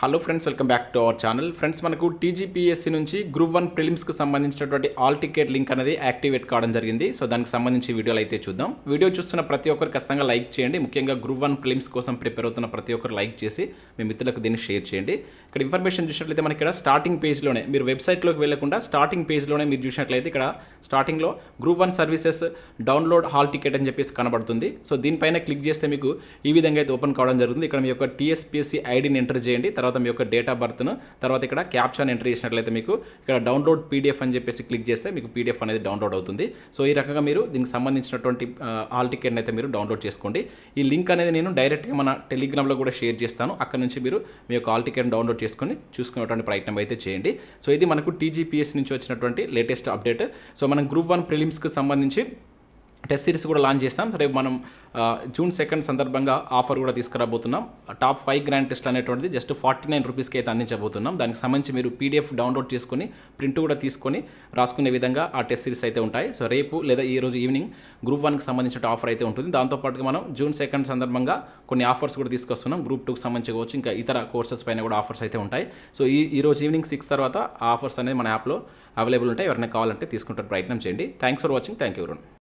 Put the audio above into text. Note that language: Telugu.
Hello friends welcome back to our channel friends మనకు టీజీపీఎస్సీ నుంచి గ్రూప్ వన్ ప్రిలిమ్స్కి సంబంధించినటువంటి ఆల్ టికెట్ లింక్ అనేది యాక్టివేట్ కావడం జరిగింది. సో దానికి సంబంధించి వీడియోలు అయితే చూద్దాం. వీడియో చూస్తున్న ప్రతి ఒక్కరు ఖచ్చితంగా లైక్ చేయండి. ముఖ్యంగా గ్రూప్ వన్ ప్రిలిమ్స్ కోసం ప్రిపేర్ అవుతున్న ప్రతి ఒక్కరు లైక్ చేసి మీ మిత్రులకు దీన్ని షేర్ చేయండి. ఇక్కడ ఇన్ఫర్మేషన్ చూసినట్లయితే మనకి ఇక్కడ స్టార్టింగ్ పేజ్లోనే మీరు వెబ్సైట్లోకి వెళ్ళకుండా స్టార్టింగ్ పేజ్లోనే మీరు చూసినట్లయితే ఇక్కడ స్టార్టింగ్లో group one services download hall ticket అని చెప్పేసి కనబడుతుంది. సో దీనిపైన క్లిక్ చేస్తే మీకు ఈ విధంగా అయితే ఓపెన్ కావడం జరుగుతుంది. ఇక్కడ మీ యొక్క టీఎస్పీఎస్సీ ఐడిని ఎంటర్ చేయండి. తర్వాత మీ యొక్క డేట్ ఆఫ్ బర్త్ను తర్వాత ఇక్కడ క్యాప్షన్ ఎంట్రీ చేసినట్లయితే మీకు ఇక్కడ డౌన్లోడ్ పీడిఎఫ్ అని చెప్పేసి క్లిక్ చేస్తే మీకు పీడిఎఫ్ అనేది డౌన్లోడ్ అవుతుంది. సో ఈ రకంగా మీరు దీనికి సంబంధించినటువంటి ఆల్ టికెట్ అయితే మీరు డౌన్లోడ్ చేసుకోండి. ఈ లింక్ అనేది నేను డైరెక్ట్గా మన టెలిగ్రామ్లో కూడా షేర్ చేస్తాను. అక్కడ నుంచి మీరు మీ యొక్క ఆల్ టికెట్ డౌన్లోడ్ చేసుకొని చూసుకునేటువంటి ప్రయత్నం అయితే చేయండి. సో ఇది మనకు టీజీపీఎస్ నుంచి వచ్చినటువంటి లేటెస్ట్ అప్డేట్ సో మనం గ్రూప్ వన్ ప్రిలిమ్స్కి సంబంధించి టెస్ట్ సిరీస్ కూడా లాంచ్ చేస్తాం రేపు మనం జూన్ సెకండ్ సందర్భంగా ఆఫర్ కూడా తీసుకురాబోతున్నాం. టాప్ ఫైవ్ గ్రాండ్ టెస్ట్ అనేటువంటిది జస్ట్ ఫార్టీ నైన్ రూపీస్కి అయితే అందించబోతున్నాం. దానికి సంబంధించి మీరు పీడిఎఫ్ డౌన్లోడ్ చేసుకొని ప్రింట్ కూడా తీసుకొని రాసుకునే విధంగా ఆ టెస్ట్ సిరీస్ అయితే ఉంటాయి. సో రేపు లేదా ఈ రోజు ఈవినింగ్ గ్రూప్ వన్కి సంబంధించిన ఆఫర్ అయితే ఉంటుంది. దాంతోపాటుగా మనం జూన్ సెకండ్ సందర్భంగా కొన్ని ఆఫర్స్ కూడా తీసుకొస్తున్నాం. గ్రూప్ టూకి సంబంధించి కావచ్చు ఇంకా ఇతర కోర్సెస్ పైన కూడా ఆఫర్స్ అయితే ఉంటాయి. సో ఈ ఈ రోజు ఈవినింగ్ సిక్స్ తర్వాత ఆఫర్స్ అనేది మన యాప్లో అవైలబుల్ ఉంటాయి. ఎవరైనా కావాలంటే తీసుకుంటారు. ప్రయత్నం చేయండి. Thanks for watching. Thank you